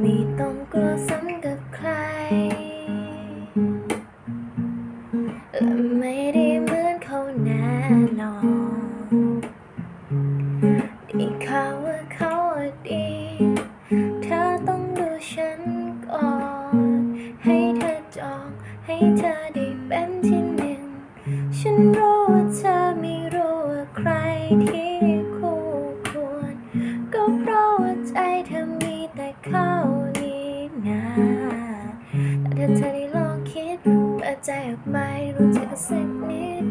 ไม่ต้องกลัวซ้ำกับใคร และไม่ได้เหมือนเขาแน่นอนได้ข่าวว่าเขาดี เธอต้องดูฉันก่อน ให้เธอจอง ให้เธอได้เป็นที่หนึ่ง ฉันรู้ คิดเปิดใจออกมารู้จักสักนิด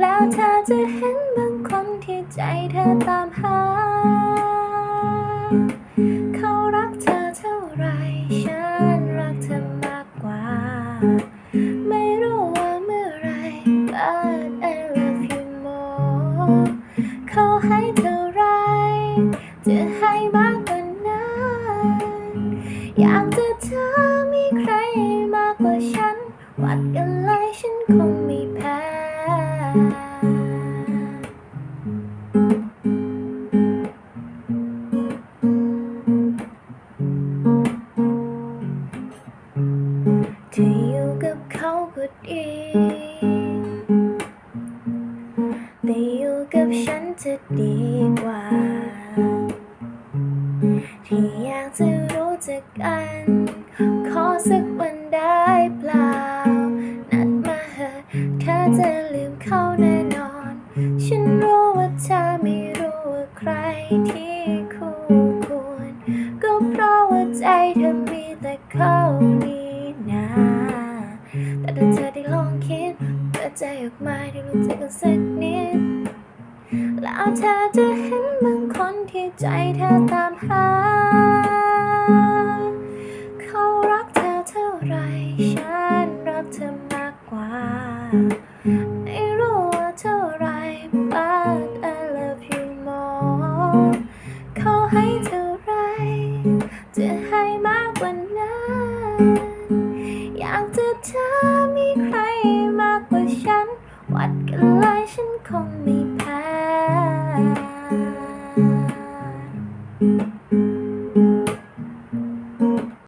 แล้วเธอจะเห็นบางคนที่ใจเธอตามหา เขารักเธอเท่าไร ฉันรักเธอมากกว่า ไม่รู้ว่าเมื่อไร but I love you more เขาให้เท่าไร จะให้มากกว่านั้น อยากจะเธอมีใคร กว่าฉัน วัดกันเลยฉันคงไม่แพ้ที่อยู่กับเขาก็ดี แต่อยู่กับฉันจะดีกว่า ที่อยากจะรู้จักกัน ขอสักวันได้เปล่า นัดมาเหอะเธอจะลืมเขาแน่นอน ฉันรู้ว่าเธอไม่รู้ว่าใครที่คู่ควร ก็เพราะว่าใจเธอมีแต่เขานี่นาแต่ถ้าเธอได้ลองคิดเปิดใจออกมาได้รู้จักกันสักนิดแล้วเธอจะเห็นบางคนที่ใจเธอตา หา เขารักเธอเท่าไร ฉันรักเธอมากกว่า ไม่รู้ว่าเท่าไร but I love you more เขาให้เท่าไร จะให้มากกว่านั้น อยากจะเธอมีใครมากกว่าฉัน วัดกันเลยฉันคงไม่แพ้